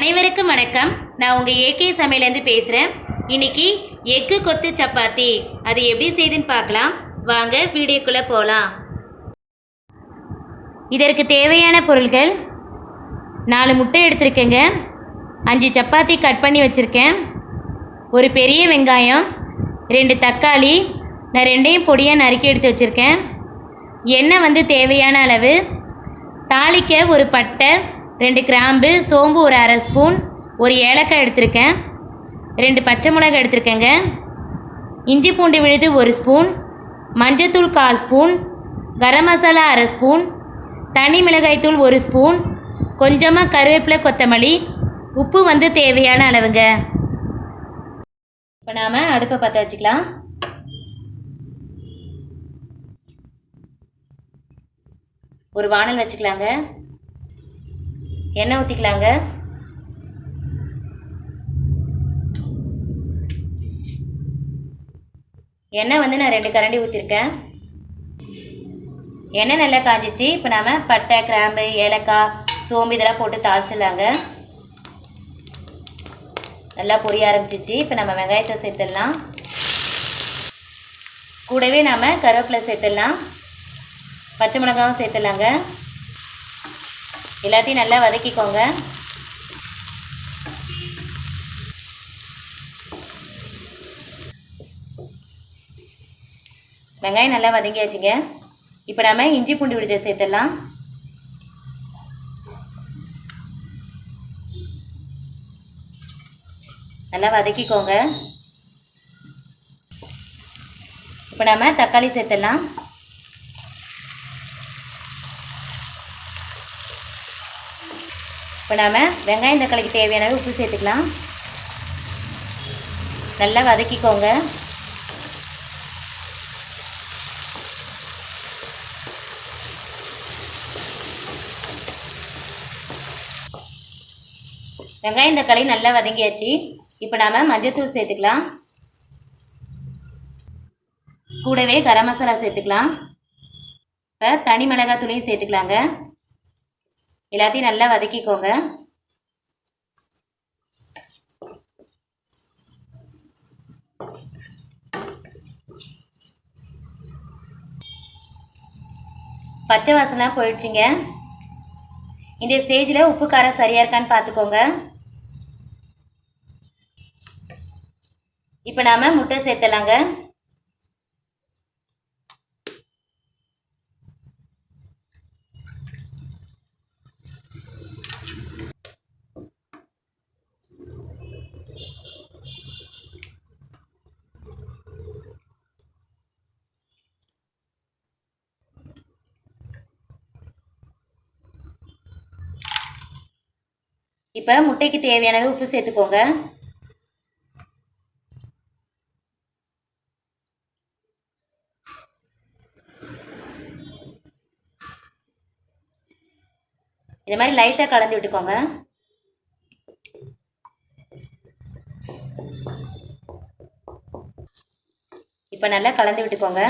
அனைவருக்கும் வணக்கம். நான் உங்கள் ஏகே சமையலேருந்து பேசுகிறேன் இன்னைக்கு எக்கு கொத்து சப்பாத்தி. அது எப்படி செய்துன்னு பார்க்கலாம். வாங்க வீடியோக்குள்ளே போகலாம் இதற்கு தேவையான பொருள்கள் நாலு முட்டை எடுத்திருக்கேங்க. அஞ்சு சப்பாத்தி கட் பண்ணி வச்சுருக்கேன். ஒரு பெரிய வெங்காயம் ரெண்டு தக்காளி நான் ரெண்டையும் பொடியாக நறுக்கி எடுத்து வச்சுருக்கேன். எண்ணெய் வந்து தேவையான அளவு. தாளிக்க ஒரு பட்டை ரெண்டு கிராம்பு சோம்பு ஒரு அரை ஸ்பூன் ஒரு ஏலக்காய் எடுத்திருக்கேன். ரெண்டு பச்சை மிளகாய் எடுத்திருக்கேங்க. இஞ்சி பூண்டு விழுது ஒரு ஸ்பூன் மஞ்சத்தூள் கால் ஸ்பூன் கரம் மசாலா அரை ஸ்பூன் தனி மிளகாய்த்தூள் ஒரு ஸ்பூன் கொஞ்சமாக கருவேப்பிலை கொத்தமல்லி. உப்பு வந்து தேவையான அளவுங்க. இப்போ நாம் அடுப்பை பற்ற வச்சுக்கலாம். ஒரு வானல் வச்சுக்கலாங்க. எண்ணெய் ஊற்றிக்கலாங்க எண்ணெய் வந்து நான் ரெண்டு கரண்டி ஊற்றிருக்கேன் எண்ணெய் நல்லா காஞ்சிச்சு. இப்போ நாம் பட்டை கிராம்பு ஏலக்காய் சோம்பு இதெல்லாம் போட்டு தாளிச்சிடலாங்க. நல்லா பொரிய ஆரம்பிச்சிச்சு. இப்போ நம்ம வெங்காயத்தை சேர்த்துடலாம். கூடவே நாம் கருவேப்பிலை சேர்த்துடலாம். பச்சை மிளகாவும் சேர்த்துடலாங்க. எல்லாத்தையும் நல்லா வதக்கிக்கோங்க. வெங்காயம் நல்லா வதங்கியாச்சுங்க. இப்போ நம்ம இஞ்சி பூண்டு விடுதலை சேர்த்துடலாம். நல்லா வதக்கிக்கோங்க. இப்போ நாம தக்காளி சேர்த்துடலாம். இப்போ நாம் வெங்காயம் தக்காளிக்கு தேவையான உப்பு சேர்த்துக்கலாம். நல்லா வதக்கிக்கோங்க. வெங்காயம் தக்காளி நல்லா வதங்கியாச்சு. இப்போ நாம் மஞ்சத்தூள் சேர்த்துக்கலாம். கூடவே கரம் மசாலா சேர்த்துக்கலாம். இப்போ தனி மிளகாய் தூளையும் சேர்த்துக்கலாங்க. எல்லாத்தையும் நல்லா வதக்கிக்கோங்க. பச்சை வாசனைலாம் போயிடுச்சுங்க. இந்த ஸ்டேஜில் உப்பு காரம் சரியாக இருக்கான்னு பார்த்துக்கோங்க. இப்போ நாம் முட்டை சேர்த்தலாங்க இப்போ முட்டைக்கு தேவையானது உப்பு சேர்த்துக்கோங்க. இது மாதிரி லைட்டாக கலந்து விட்டுக்கோங்க. இப்போ நல்லா கலந்து விட்டுக்கோங்க.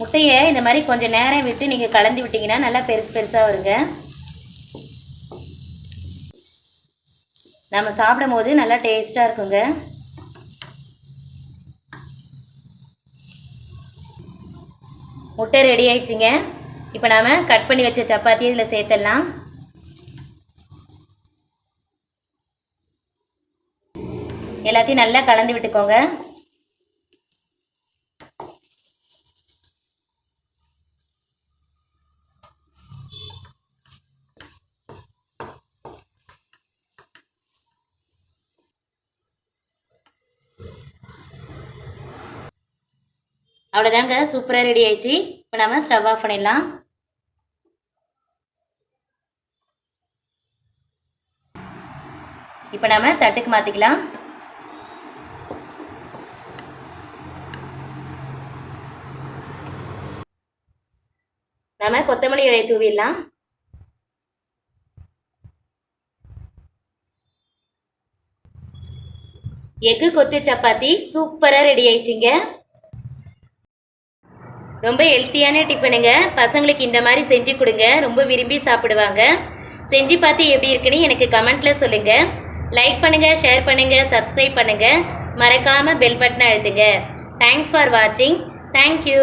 முட்டையை இந்த மாதிரி கொஞ்சம் நேரம் விட்டு நீங்கள் கலந்து விட்டிங்கன்னா நல்லா பெருசு பெருசாக வருங்க. நம்ம சாப்பிடும் போது நல்லா டேஸ்ட்டாக இருக்குங்க. முட்டை ரெடி ஆயிடுச்சுங்க. இப்போ நாம் கட் பண்ணி வச்ச சப்பாத்தி இதில் சேர்த்துடலாம். எல்லாத்தையும் நல்லா கலந்து விட்டுக்கோங்க. அவ்வளோதாங்க சூப்பராக ரெடி ஆயிடுச்சு. இப்போ நம்ம ஸ்டவ் ஆஃப் பண்ணிடலாம். இப்போ நம்ம தட்டுக்கு மாற்றிக்கலாம் நம்ம கொத்தமல்லி இலையை தூவிடலாம். எக்கு கொத்து சப்பாத்தி சூப்பராக ரெடி ஆயிடுச்சிங்க. ரொம்ப ஹெல்த்தியான டிஃபனுங்க பசங்களுக்கு இந்த மாதிரி செஞ்சு கொடுங்க. ரொம்ப விரும்பி சாப்பிடுவாங்க. செஞ்சு பார்த்து எப்படி இருக்குன்னு எனக்கு கமெண்ட்டில் சொல்லுங்கள் லைக் பண்ணுங்கள் ஷேர் பண்ணுங்கள் சப்ஸ்கிரைப் பண்ணுங்கள் மறக்காமல் பெல் பட்டனை அழுத்துங்க. தேங்க்ஸ் ஃபார் வாட்சிங் தேங்க்யூ